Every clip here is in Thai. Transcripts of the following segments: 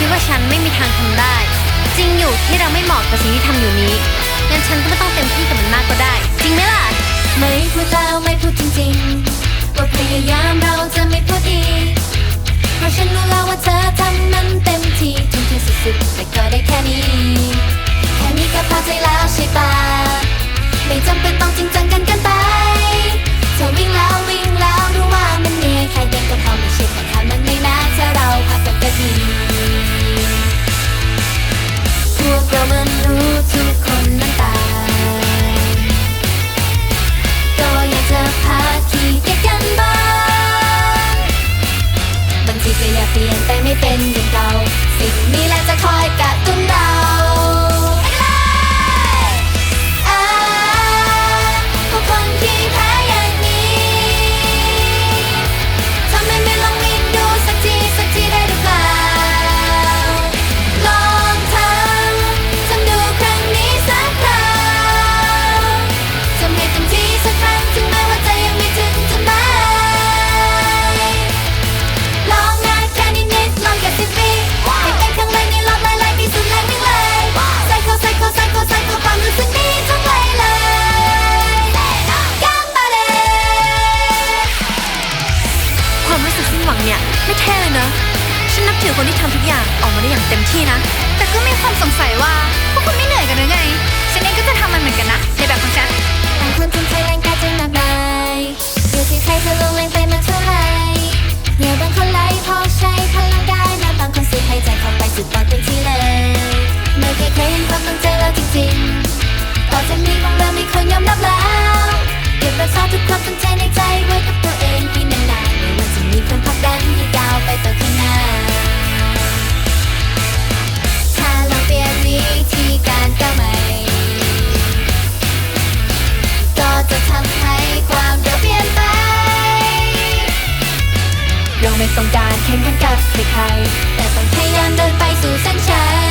คิดว่าฉันไม่มีทางทำได้ จริงอยู่ที่เราไม่เหมาะกับสิ่งที่ทำอยู่นี้ งั้นฉันก็ไม่ต้องเต็มที่กับมันมากก็ได้ จริงไหมล่ะ ไม่พูดแล้วไม่พูดจริงๆว่าพยายามเราจะไม่พูดอีกเพราะฉันรู้แล้วว่าเธอทำมันเต็มที่ทุ่มเทสุดๆแต่ก็ได้แค่นี้ แค่นี้ก็พอใจแล้วใช่ปะไม่จำเป็นต้องจริงจังกัน 爱。 คือคนที่ทำทุกอย่างออกมาได้อย่างเต็มที่นะ แต่ก็มีความสงสัยว่าพวกคุณไม่เหนื่อยกันหรือไง ต้องการแข่งขันกับใครแต่ต้องพยายามเดินไปสู่เส้นชัย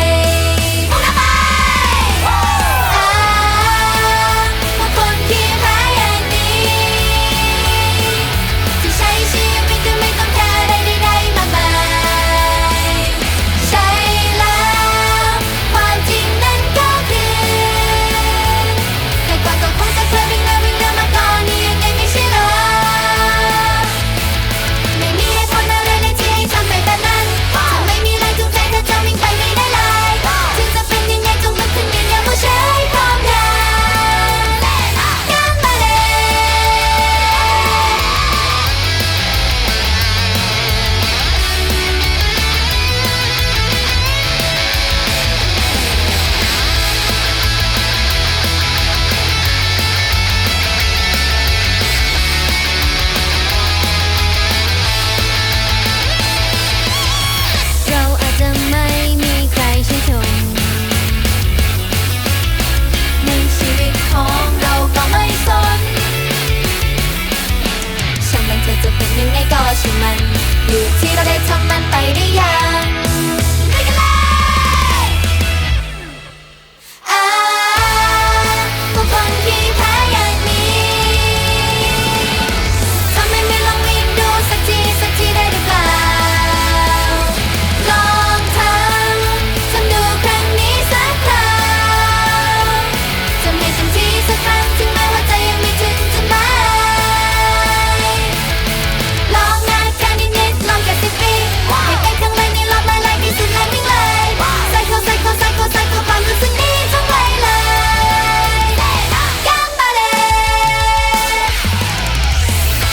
fighting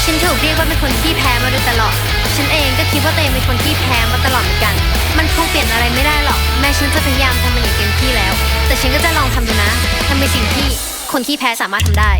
ฉันถูกเรียกว่าเป็นคนที่แพ้มาโดยตลอด ฉันเองก็คิดว่าตัวเองเป็นคนที่แพ้มาตลอดเหมือนกัน มันคงเปลี่ยนอะไรไม่ได้หรอก แม้ฉันจะพยายามทำมันอย่างเต็มที่แล้ว แต่ฉันก็จะลองทำดูนะทำในสิ่งที่คนที่แพ้สามารถทำได้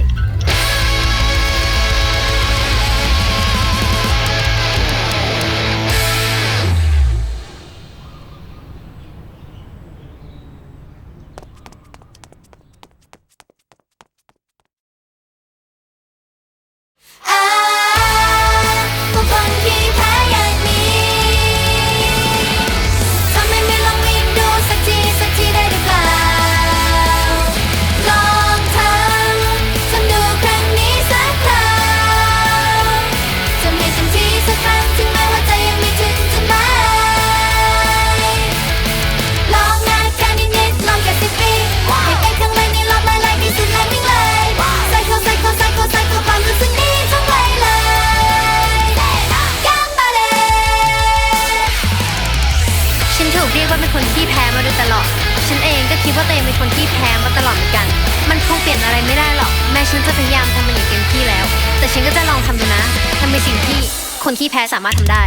ว่าตัวเองเป็นคนที่แพ้มาตลอดเหมือนกัน มันคงเปลี่ยนอะไรไม่ได้หรอก แม้ฉันจะพยายามทำมันอย่างเต็มที่แล้ว แต่ฉันก็จะลองทำดูนะทำในสิ่งที่คนที่แพ้สามารถทำได้